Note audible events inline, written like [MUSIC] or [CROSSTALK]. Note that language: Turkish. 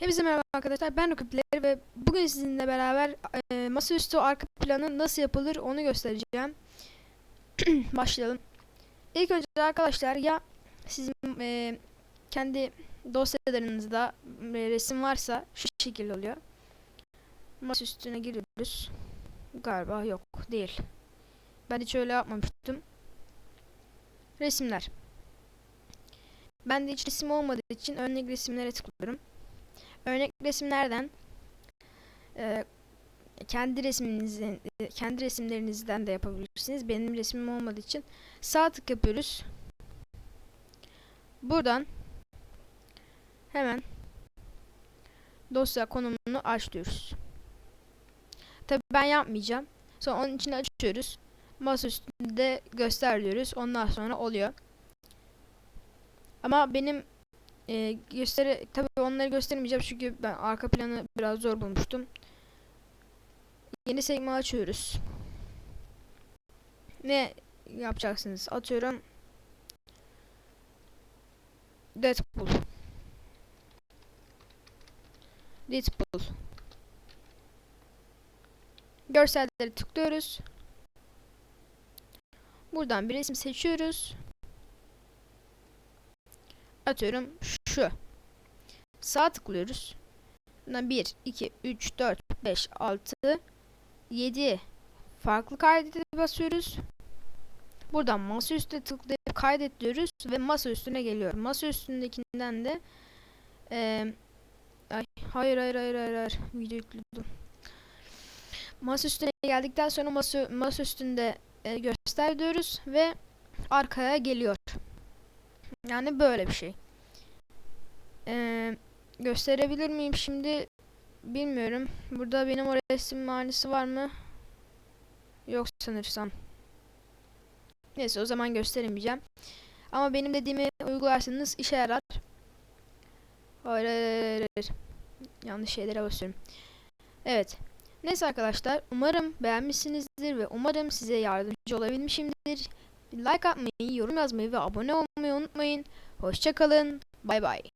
Hepinize merhaba arkadaşlar. Ben Rokipleri ve bugün sizinle beraber e, masaüstü arka planı nasıl yapılır onu göstereceğim. [CLEARS THROAT] Başlayalım. İlk önce arkadaşlar ya sizin e, kendi dosyalarınızda e, resim varsa şu şekilde oluyor. Masaüstüne giriyoruz. Galiba yok değil. Ben hiç öyle yapmamıştım. Resimler. Ben de hiç resim olmadığı için örnek resimlere tıklıyorum. Örnek resimlerden e, kendi resminizin e, kendi resimlerinizden de yapabilirsiniz. Benim resmim olmadığı için sağ tık yapıyoruz. Buradan hemen dosya konumunu aç. Tabi ben yapmayacağım. Sonra onun içine açıyoruz. Masa üstünde göster diyoruz. Ondan sonra oluyor. Ama benim e, gösteri tabii onları göstermeyeceğim çünkü ben arka planı biraz zor bulmuştum. Yeni sekme açıyoruz. Ne yapacaksınız? Atıyorum. Deadpool. Deadpool. Görselleri tıklıyoruz. Buradan bir resim seçiyoruz. Atıyorum şu. Sağ tıklıyoruz. Bundan 1, 2, 3, 4, 5, 6, 7 farklı kaydete basıyoruz. Buradan masa üstüne tıklayıp kaydet diyoruz ve masa üstüne geliyor. Masa üstündekinden de e, ay, hayır hayır hayır hayır hayır video yükledim. Masa üstüne geldikten sonra masa, masa üstünde e, göster diyoruz ve arkaya geliyor. Yani böyle bir şey. Ee, gösterebilir miyim şimdi? Bilmiyorum. Burada benim o resim manisi var mı? Yok sanırsam. Neyse o zaman gösteremeyeceğim. Ama benim dediğimi uygularsanız işe yarar. Hayır. Yanlış şeylere basıyorum. Evet. Neyse arkadaşlar. Umarım beğenmişsinizdir ve umarım size yardımcı olabilmişimdir. Like atmayı, yorum yazmayı ve abone olmayı unutmayın. Hoşçakalın. Bay bay.